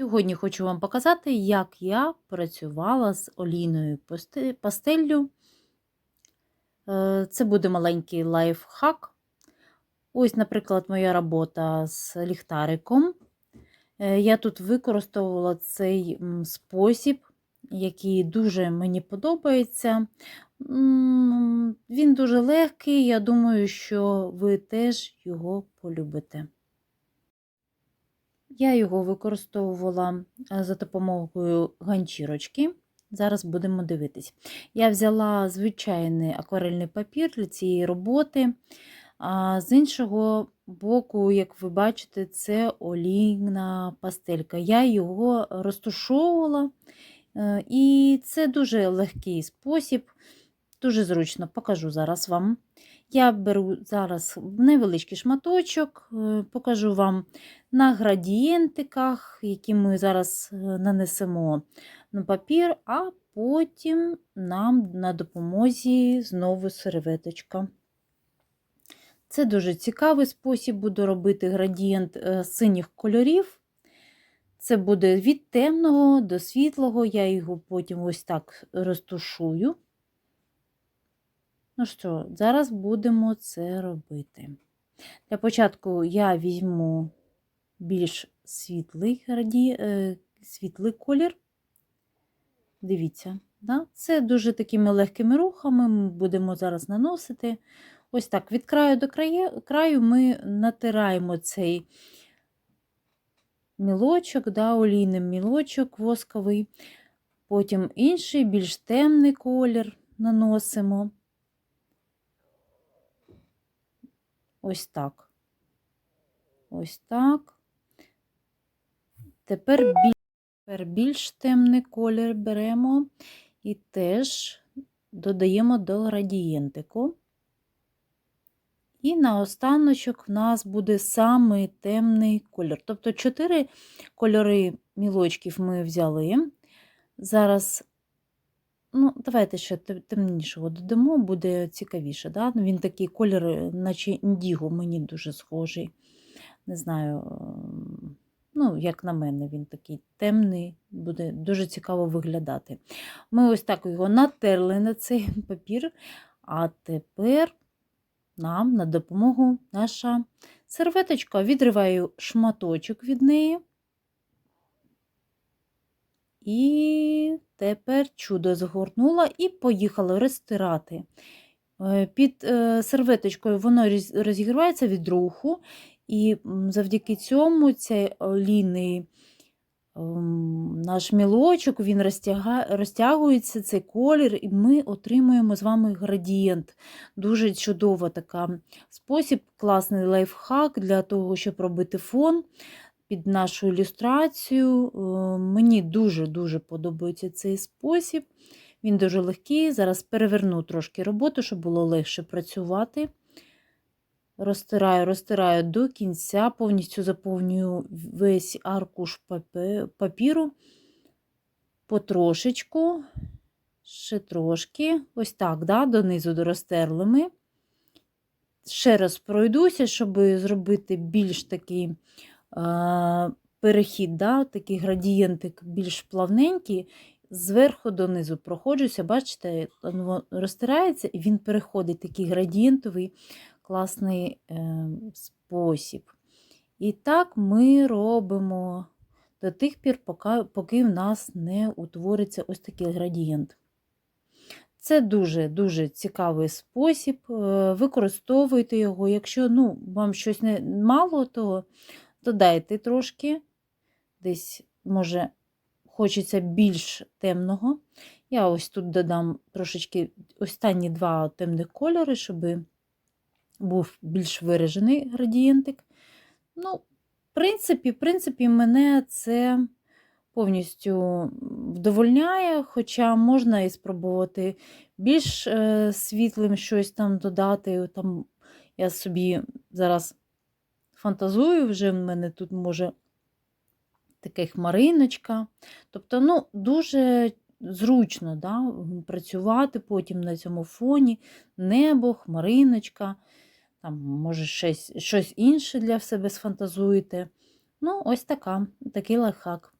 Сьогодні хочу вам показати, як я працювала з олійною пастеллю. Е, Це буде маленький лайфхак. Ось, наприклад, моя робота з ліхтариком. Е, Я тут використовувала цей спосіб, який дуже мені подобається. Він дуже легкий, я думаю, що ви теж його полюбите. Я його використовувала е, за допомогою ганчірочки. Зараз будемо дивитись. Я взяла звичайний акварельний папір для цієї роботи. А з іншого боку, як ви бачите, це олійна пастелька. Я його розтушовувала, е, і це дуже легкий спосіб, дуже зручно покажу зараз вам. Я беру зараз невеличкий шматочок, е, покажу вам на градієнтиках, які ми зараз е, нанесемо на папір, а потім нам на допомозі знову серветочка. Це дуже цікавий спосіб, буду робити градієнт е, синіх кольорів. Це буде від темного до світлого, я його потім ось так розтушую. Ну що, зараз будемо це робити. Для початку я візьму більш світлий, е, світлий колір. Дивіться, да? це дуже такими легкими рухами ми будемо зараз наносити. Ось так, від краю до краю, краю ми натираємо цей мілочок, да, олійний мілочок восковий. Потім інший, більш темний колір наносимо. Ось так. Ось так. Тепер більш, тепер більш темний колір беремо і теж додаємо до градієнтику. І наостаночок в нас буде самий темний кольор. Тобто чотири кольори мілочків ми взяли. Зараз, ну, давайте ще темнішого додамо, буде цікавіше. Да? Він такий колір, наче індіго, мені дуже схожий. Не знаю, ну, як на мене, він такий темний, буде дуже цікаво виглядати. Ми ось так його натерли на цей папір, а тепер нам на допомогу наша серветочка. Відриваю шматочок від неї. І тепер чудо згорнула і поїхала розтирати. Під серветочкою воно розігрівається від руху, і завдяки цьому цей олійний наш мілочок він розтягується, цей колір, і ми отримуємо з вами градієнт. Дуже чудова така спосіб, класний лайфхак для того, щоб робити фон під нашу ілюстрацію. Мені дуже-дуже подобається цей спосіб. Він дуже легкий. Зараз переверну трошки роботу, щоб було легше працювати. Розтираю, розтираю до кінця, повністю заповнюю весь аркуш папіру, потрошечку, ще трошки, ось так, да, донизу розтерли ми. Ще раз пройдуся, щоб зробити більш такий е, перехід, да, такий градієнтик більш плавненький. Зверху донизу проходжуся, бачите, воно розтирається і він переходить такий градієнтовий класний е, спосіб. І так ми робимо до тих пір, поки, поки в нас не утвориться ось такий градієнт. Це дуже-дуже цікавий спосіб. Е, використовуйте його. Якщо ну, вам щось не мало, то додайте трошки, десь, може, хочеться більш темного. Я ось тут додам трошечки останні два темних кольори, щоб був більш виражений градієнтик. Ну, в принципі, в принципі, мене це повністю вдовольняє, хоча можна і спробувати більш е, світлим щось там додати. Там Я собі зараз фантазую, вже в мене тут може таке хмариночка. Тобто, ну, дуже зручно да, працювати потім на цьому фоні, небо, хмариночка там, може, щось щось інше для себе сфантазуєте. Ну, ось така, такий лайфхак.